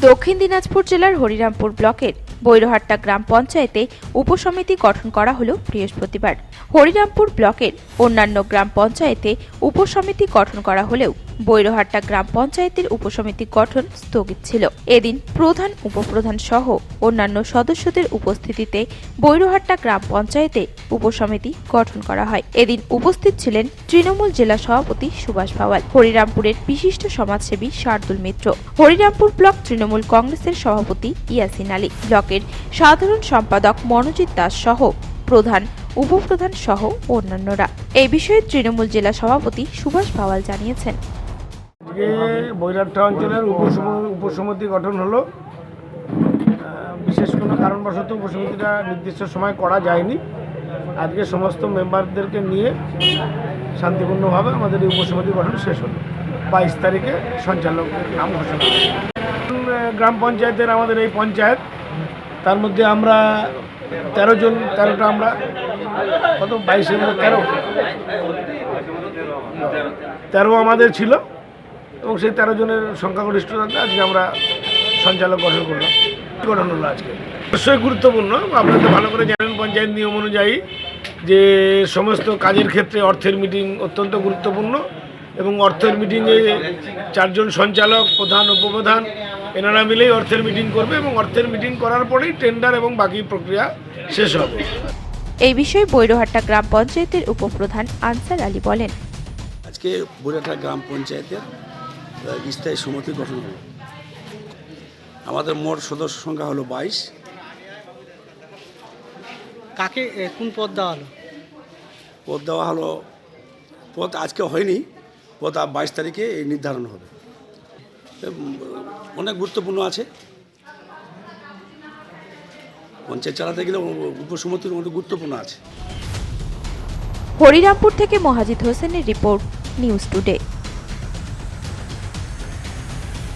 দক্ষিণ দিনাজপুর জেলার হরিরামপুর ব্লকের বৈরহাট্টা গ্রাম পঞ্চায়েতে উপসমিতি গঠন করা হলো বৃহস্পতিবার। হরিরামপুর ব্লকের অন্যান্য গ্রাম পঞ্চায়েতে উপসমিতি গঠন করা হলেও বৈরহাট্টা গ্রাম পঞ্চায়েতের উপসমিতি গঠন স্থগিত ছিল। এদিন প্রধান উপপ্রধান সহ অন্যান্য সদস্যদের উপস্থিতিতে বৈরহাট্টা গ্রাম পঞ্চায়েতে উপসমিতি গঠন করা হয়। এদিন উপস্থিত ছিলেন তৃণমূল জেলা সভাপতি সুভাষ ভাওয়াল হরিরামপুরের বিশিষ্ট সমাজসেবী শার্দুল মিত্র, হরিরামপুর ব্লক তৃণমূল কংগ্রেসের সভাপতি ইয়াসিন আলী ব্লকের সাধারণ সম্পাদক মনোজিৎ দাস সহ প্রধান, উপপ্রধান সহ অন্যান্যরা। এই বিষয়ে তৃণমূল জেলা সভাপতি সুভাষ ভাওয়াল জানিয়েছেন। বৈরাট্টা অঞ্চলের উপসম- উপসমিতি গঠন হলো। বিশেষ কোনো কারণবশত উপসমিতিটা নির্দিষ্ট সময় করা যায়নি। আজকে সমস্ত মেম্বারদেরকে নিয়ে শান্তিপূর্ণভাবে আমাদের এই উপসমিতি গঠন শেষ হলো। বাইশ তারিখে সঞ্চালকের নাম ঘোষণা গ্রাম পঞ্চায়েতের আমাদের এই পঞ্চায়েত তার মধ্যে আমরা তেরো জন, তেরোটা আমরা, কত? বাইশের মধ্যে তেরো। তেরো আমাদের ছিল, এবং সেই তেরো জনের সংখ্যাগরিষ্ঠতাতে আজকে আমরা সঞ্চালক গঠন করলাম। গঠন হলো আজকে। অবশ্যই গুরুত্বপূর্ণ, আপনারা তো ভালো করে জানেন পঞ্চায়েত নিয়ম অনুযায়ী যে সমস্ত কাজের ক্ষেত্রে অর্থের মিটিং অত্যন্ত গুরুত্বপূর্ণ। এবং অর্থের মিটিংয়ে চারজন সঞ্চালক প্রধান উপপ্রধান এনারা মিলেই অর্থের মিটিং করবে এবং অর্থের মিটিং করার পরেই টেন্ডার এবং বাকি প্রক্রিয়া শেষ হবে। এই বিষয়ে বৈরহাট্টা গ্রাম পঞ্চায়েতের উপপ্রধান আনসার আলী বলেন আজকে বৈরাটা গ্রাম পঞ্চায়েতের স্থায়ী সমিতি গঠন হলো আমাদের মোট সদস্য সংখ্যা হলো বাইশ। কাকে কোন পদ দেওয়া হলো? পদ দেওয়া হলো পদ আজকে হয়নি। পদ বাইশ তারিখে এই নির্ধারণ হবে। অনেক গুরুত্বপূর্ণ আছে। পঞ্চায়েত চালাতে গেলে উপসমিতির অনেক গুরুত্বপূর্ণ আছে। হরিরামপুর থেকে মহাজিদ হোসেনের রিপোর্ট, নিউজ টুডে।